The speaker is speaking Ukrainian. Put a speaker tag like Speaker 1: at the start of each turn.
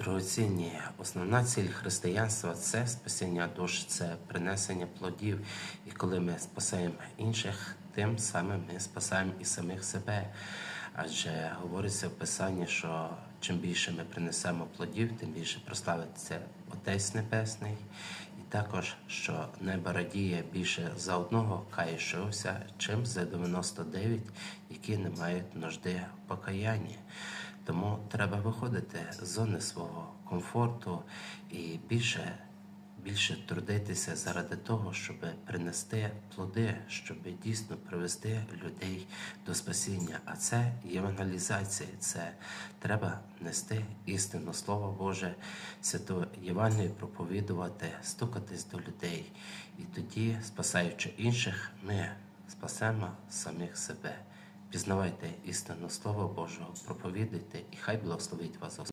Speaker 1: Дорогоцінні, основна ціль християнства це спасіння душ, це принесення плодів. І коли ми спасаємо інших, тим самим ми спасаємо і самих себе. Адже говориться в Писанні, що чим більше ми принесемо плодів, тим більше прославиться Отець Небесний. І також, що небо радіє більше за одного каючогося, чим за 99, які не мають нужди в покаянні. Тому треба виходити з зони свого комфорту і більше, більше трудитися заради того, щоб принести плоди, щоб дійсно привести людей до спасіння. А це євангелізація, це треба нести істину, Слово Боже, святу Євангелію проповідувати, стукатись до людей. І тоді, спасаючи інших, ми спасемо самих себе. Пізнавайте істину Слова Божого, проповідуйте, і хай благословить вас.